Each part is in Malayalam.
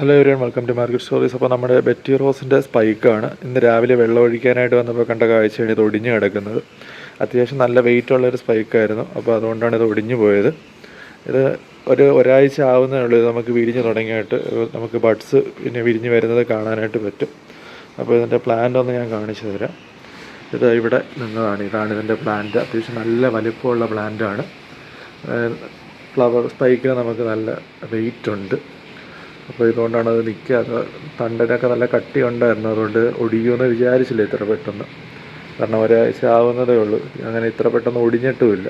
Hello everyone welcome to market stories അപ്പോൾ നമ്മുടെ ബെറ്റി റോസിന്റെ സ്പൈക്കാണ് ഇന്ന് രാവിലെ വെള്ളം ഒഴിക്കാനായിട്ട് വന്നപ്പോൾ കണ്ട കാഴ്ചയാണ് ഇത് ഒടിഞ്ഞു കിടക്കുന്നത്. അത്യാവശ്യം നല്ല വെയിറ്റ് ഉള്ളൊരു സ്പൈക്കായിരുന്നു അപ്പോൾ അതുകൊണ്ടാണ് ഇത് ഒടിഞ്ഞു പോയത്. ഇത് ഒരു ഒരാഴ്ച ആവുന്നേ ഉള്ളൂ ഇത് നമുക്ക് വിരിഞ്ഞ് തുടങ്ങിയിട്ട്. നമുക്ക് ബഡ്സ് പിന്നെ വിരിഞ്ഞ് വരുന്നത് കാണാനായിട്ട് പറ്റും. അപ്പോൾ ഇതിന്റെ പ്ലാന്റ് ഒന്ന് ഞാൻ കാണിച്ചു തരാം. ഇത് ഇവിടെ നിന്നതാണ്. ഇതാണ് ഇതിന്റെ പ്ലാന്റ് അത്യാവശ്യം നല്ല വലിപ്പമുള്ള പ്ലാന്റാണ് ഫ്ലവർ സ്പൈക്കിന് നമുക്ക് നല്ല വെയിറ്റ് ഉണ്ട്. അപ്പോൾ ഇതുകൊണ്ടാണ് അത് നിൽക്കാതെ തണ്ടിനൊക്കെ നല്ല കട്ടി ഉണ്ടായിരുന്നു അതുകൊണ്ട് ഒടിയുമെന്ന് വിചാരിച്ചില്ല ഇത്ര പെട്ടെന്ന്. കാരണം ഒരാഴ്ച ആവുന്നതേ ഉള്ളൂ. അങ്ങനെ ഇത്ര പെട്ടെന്ന് ഒടിഞ്ഞിട്ടുമില്ല.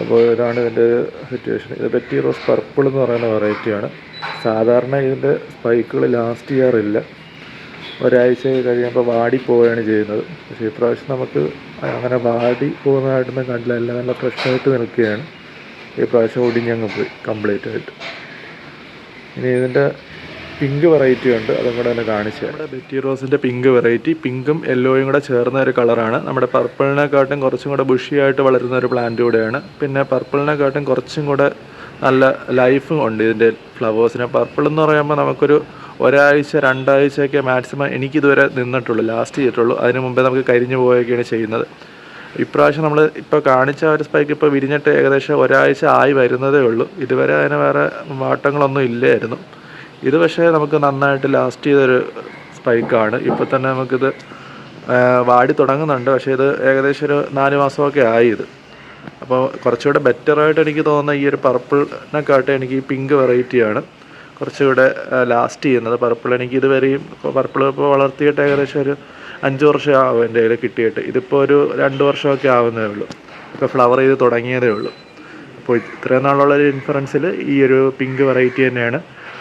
അപ്പോൾ ഇതാണ് ഇതിന്റെ സിറ്റുവേഷൻ ഇത് പെറ്റി റോസ് പർപ്പിൾ എന്ന് പറയുന്ന വെറൈറ്റിയാണ് സാധാരണ ഇതിന്റെ സ്പൈക്കുകൾ ലാസ്റ്റ് ചെയ്യാറില്ല ഒരാഴ്ച കഴിയുമ്പോൾ വാടി പോവുകയാണ് ചെയ്യുന്നത്. പക്ഷേ ഇപ്രാവശ്യം നമുക്ക് അങ്ങനെ വാടി പോകുന്നതായിട്ടൊന്നും കണ്ടില്ല. എല്ലാം നല്ല ഫ്രഷായിട്ട് നിൽക്കുകയാണ്. ഈ പ്രാവശ്യം ഒടിഞ്ഞങ്ങ് പോയി കംപ്ലീറ്റ് ആയിട്ട്. ഇനി ഇതിന്റെ പിങ്ക് വെറൈറ്റി ഉണ്ട്. അതും കൂടെ തന്നെ കാണിച്ചു നമ്മുടെ ബെറ്റി റോസിന്റെ പിങ്ക് വെറൈറ്റി പിങ്കും യെല്ലോയും കൂടെ ചേർന്ന ഒരു കളറാണ് നമ്മുടെ പർപ്പിളിനെക്കാട്ടും കുറച്ചും കൂടെ ബുഷിയായിട്ട് വളരുന്ന ഒരു പ്ലാന്റ് കൂടെയാണ്. പിന്നെ പർപ്പിളിനെക്കാട്ടും കുറച്ചും കൂടെ നല്ല ലൈഫും ഉണ്ട് ഇതിന്റെ ഫ്ലവേഴ്സിന് പർപ്പിൾ എന്ന് പറയുമ്പോൾ നമുക്കൊരു ഒരാഴ്ച രണ്ടാഴ്ചയൊക്കെ മാക്സിമം എനിക്കിതുവരെ നിന്നിട്ടുള്ളൂ ലാസ്റ്റ് ചെയ്തിട്ടുള്ളൂ. അതിന് മുമ്പേ നമുക്ക് കരിഞ്ഞു പോവുകയൊക്കെയാണ് ചെയ്യുന്നത്. ഇപ്രാവശ്യം നമ്മൾ ഇപ്പോൾ കാണിച്ച ഒരു സ്പൈക്ക് ഇപ്പോൾ വിരിഞ്ഞിട്ട് ഏകദേശം ഒരാഴ്ച ആയി വരുന്നതേ ഉള്ളൂ. ഇതുവരെ അതിന് വേറെ മാറ്റങ്ങളൊന്നും ഇല്ലായിരുന്നു. ഇത് പക്ഷേ നമുക്ക് നന്നായിട്ട് ലാസ്റ്റ് ചെയ്തൊരു സ്പൈക്കാണ് ഇപ്പോൾ തന്നെ നമുക്കിത് വാടി തുടങ്ങുന്നുണ്ട്. പക്ഷേ ഇത് ഏകദേശം ഒരു നാല് മാസമൊക്കെ ആയി ഇത്. അപ്പോൾ കുറച്ചുകൂടെ ബെറ്ററായിട്ട് എനിക്ക് തോന്നുന്ന ഈ ഒരു പർപ്പിളിനെക്കാട്ടും എനിക്ക് ഈ പിങ്ക് വെറൈറ്റിയാണ് കുറച്ചുകൂടെ ലാസ്റ്റ് ചെയ്യുന്നത്. പർപ്പിൾ എനിക്ക് ഇതുവരെയും പർപ്പിൾ ഇപ്പോൾ വളർത്തിയിട്ട് ഏകദേശം ഒരു അഞ്ച് വർഷം ആവും എന്റെ കയ്യിൽ കിട്ടിയിട്ട്. ഇതിപ്പോൾ ഒരു രണ്ട് വർഷമൊക്കെ ആവുന്നേ ഉള്ളൂ. ഇപ്പോൾ ഫ്ലവർ ചെയ്ത് തുടങ്ങിയതേ ഉള്ളൂ. അപ്പോൾ ഇത്രയും നാളുള്ള ഒരു ഇൻഫറൻസിൽ ഈ ഒരു പിങ്ക് വെറൈറ്റി തന്നെയാണ്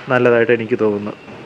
നല്ലതായിട്ട് എനിക്ക് തോന്നുന്നത്.